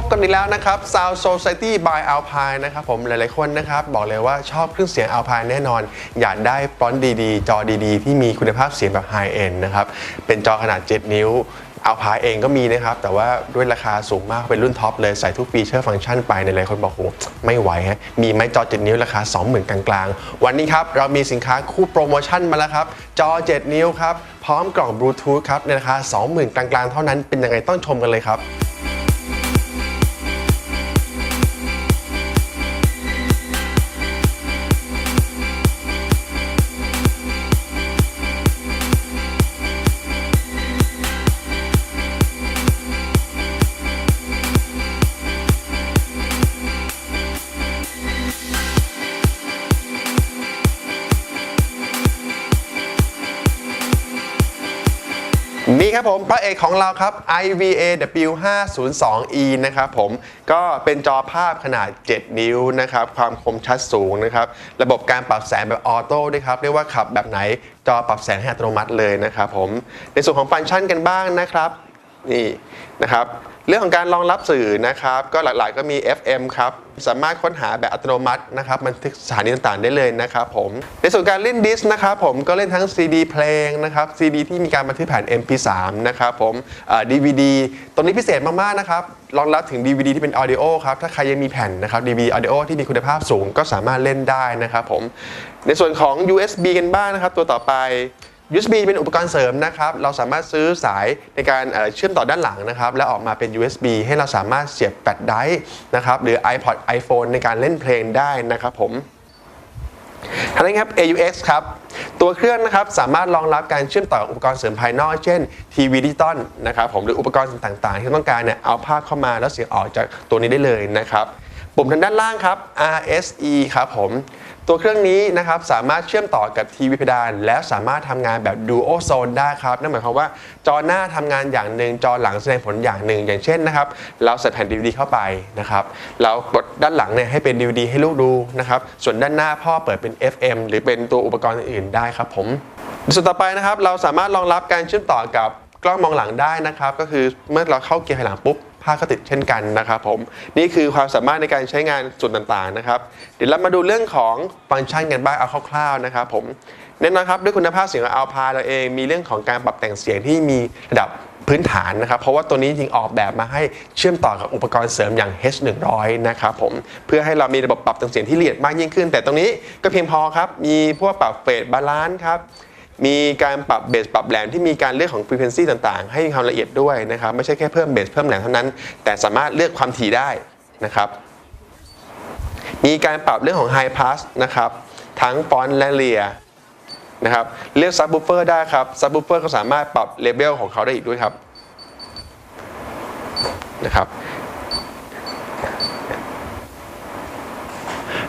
พบกันอีกแล้วนะครับ Sound Society by Alpine นะครับผมหลายๆคนนะครับ บอกเลยว่าชอบเครื่องเสียง Alpine แน่นอน อยากได้ฟรอนต์ดีๆ จอดีๆ ที่มีคุณภาพเสียงแบบ High End นะครับ เป็นจอขนาด 7 นิ้ว Alpine เองก็มีนะครับ แต่ว่าด้วยราคาสูงมากเป็นรุ่นท็อปเลยใส่ทุกฟีเจอร์ฟังก์ชันไปในหลายคนบอกโอ้ไม่ไหวฮะมีไหมจอ 7 นิ้วราคา 20,000 กลางๆ วันนี้ครับ เรามีสินค้าคู่โปรโมชั่นมาแล้วครับ จอ 7 นิ้วครับ พร้อมกล่องบลูทูธครับในราคา 20,000 กลางๆ เท่านั้นเป็นยังไงต้องชมกันเลยครับ นี่ครับผมพระเอกของเราครับ IVA W502E นะครับผมก็เป็นจอภาพขนาด 7 นิ้วนะครับ ความคมชัดสูงนะครับ ระบบการปรับแสงแบบออโต้ด้วยครับ เรียกว่าขับแบบไหนจอปรับแสงให้อัตโนมัติเลยนะครับผม ในส่วนของฟังก์ชันกันบ้างนะครับ นี่นะครับเรื่องของการรองรับสื่อนะครับก็หลักๆก็มี FM ครับสามารถค้นหาแบบอัตโนมัตินะครับบันทึกสถานีต่างๆได้เลยนะครับผมในส่วนการเล่นดิสก์นะครับผมก็เล่นทั้ง CD เพลงนะครับ CD ที่มีการบันทึกแผ่น MP3 นะครับผมเอ่อ DVD ตรงนี้พิเศษมากๆนะครับรองรับถึง DVD ที่เป็น Audio ครับถ้าใครยังมีแผ่นนะครับ DVD Audio ที่มีคุณภาพสูงก็สามารถเล่นได้นะครับผมในส่วนของ USB กันบ้างนะครับ ตัวต่อไป USB เป็นอุปกรณ์เสริมนะครับ เราสามารถซื้อสายในการเชื่อมต่อด้านหลังนะครับ แล้วออกมาเป็น USB ให้เราสามารถเสียบแบตไดรฟ์นะครับ หรือ iPod iPhone ในการเล่นเพลงได้นะครับผมทั้งนี้ครับ AUX ครับ ตัวเครื่องนะครับสามารถรองรับการเชื่อมต่ออุปกรณ์เสริมภายนอก เช่นทีวีดิจิตอลนะครับผมหรืออุปกรณ์ต่างๆ ที่ต้องการเนี่ยเอาภาพเข้ามาแล้วเสียงออกจากตัวนี้ได้เลยนะครับ ปุ่มทางด้านล่างครับ RSE ครับผม ตัวเครื่องนี้นะครับสามารถเชื่อมต่อกับทีวีเพดาน และสามารถทำงานแบบ Dual Zone ได้ครับ นั่นหมายความว่าจอหน้าทำงานอย่างหนึ่งจอหลังแสดงผลอย่างหนึ่ง อย่างเช่นนะครับ เราใส่แผ่น DVD เข้าไปนะครับ เรากดด้านหลังเนี่ยให้เป็น DVD ให้ลูกดูนะครับ ส่วนด้านหน้าพ่อเปิดเป็น FM หรือเป็นตัวอุปกรณ์อื่นได้ครับผมส่วนต่อไปนะครับเราสามารถรองรับการเชื่อมต่อกับกล้องมองหลังได้นะครับ ก็คือเมื่อเราเข้าเกียร์ถอยหลังปุ๊บาก็ติดเช่นกันนะครับผมนี่คือความสามารถในการใช้งานส่วนต่างๆนะครับ เดี๋ยวเรามาดูเรื่องของฟังก์ชันกันบ้างเอาคร่าวๆนะครับผมแน่นอนครับด้วยคุณภาพเสียงของอัลพาเราเองมีเรื่องของการปรับแต่งเสียงที่มีระดับพื้นฐานนะครับ เพราะว่าตัวนี้จริงออกแบบมาให้เชื่อมต่อกับอุปกรณ์เสริมอย่าง H100 นะครับผมเพื่อให้เรามีระบบปรับแต่งเสียงที่ละเอียดมากยิ่งขึ้น แต่ตรงนี้ก็เพียงพอครับ มีพวกปรับเฟสบาลานซ์ครับ มีการปรับเบสปรับแหลมที่มีการเลือกของ frequency ต่างๆ ให้มีความละเอียดด้วยนะครับ ไม่ใช่แค่เพิ่มเบสเพิ่มแหลมเท่านั้น แต่สามารถเลือกความถี่ได้นะครับ มีการปรับเรื่องของ high pass นะครับ ทั้งฟอนต์และเลียนะครับ เลือก subwoofer ได้ครับ subwoofer ก็สามารถปรับเลเบลของเขาได้อีกด้วยครับนะครับ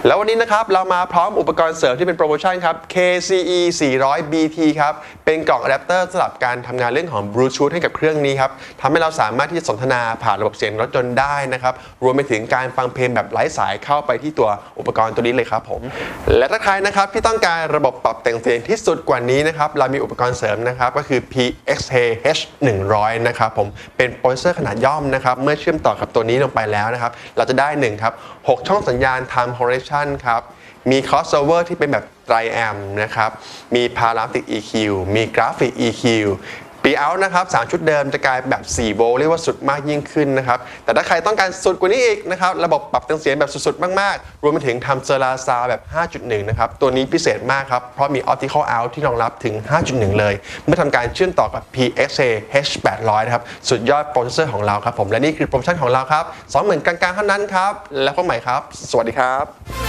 แล้ววันนี้นะครับเรามาพร้อมอุปกรณ์เสริมที่เป็นโปรโมชั่นครับ KCE 400 BT ครับ เป็นกล่องอะแดปเตอร์สำหรับการทำงานเรื่องของบลูทูธให้กับเครื่องนี้ครับทำให้เราสามารถที่จะสนทนาผ่านระบบเสียงรถยนต์ได้นะครับ รวมไปถึงการฟังเพลงแบบไร้สายเข้าไปที่ตัวอุปกรณ์ตัวนี้เลยครับผม และถ้าใครนะครับที่ต้องการระบบปรับแต่งเสียงที่สุดกว่านี้นะครับเรามีอุปกรณ์เสริมนะครับก็คือ PXH 100นะครับผมเป็นโปรเซอร์ขนาดย่อมนะครับเมื่อเชื่อมต่อกับตัวนี้ลงไปแล้วนะครับเราจะได้หนึ่งครับหกช่องสัญญาณ Time Correction ครับ มี crossover ที่เป็นแบบไตรแอมนะครับ มี Parallactic EQ มีกราฟิก EQ ปีเอานะครับ3ชุดเดิมจะกลายเป็นแบบ 4 โวลต์เรียกว่าสุดมากยิ่งขึ้นนะครับ แต่ถ้าใครต้องการสุดกว่านี้อีกนะครับ ระบบปรับเสียงแบบสุดๆ มากๆ รวมไปถึงทำเซอร์ราซาแบบ 5.1 นะครับ ตัวนี้พิเศษมากครับ เพราะมี optical out ที่รองรับถึง 5.1 เลย เมื่อทำการเชื่อมต่อกับ PXA H800 นะครับ สุดยอดโปรเซสเซอร์ของเราครับผม และนี่คือโปรโมชั่นของเราครับ 20,000กลางๆเท่านั้นครับ แล้วพบใหม่ครับ สวัสดีครับ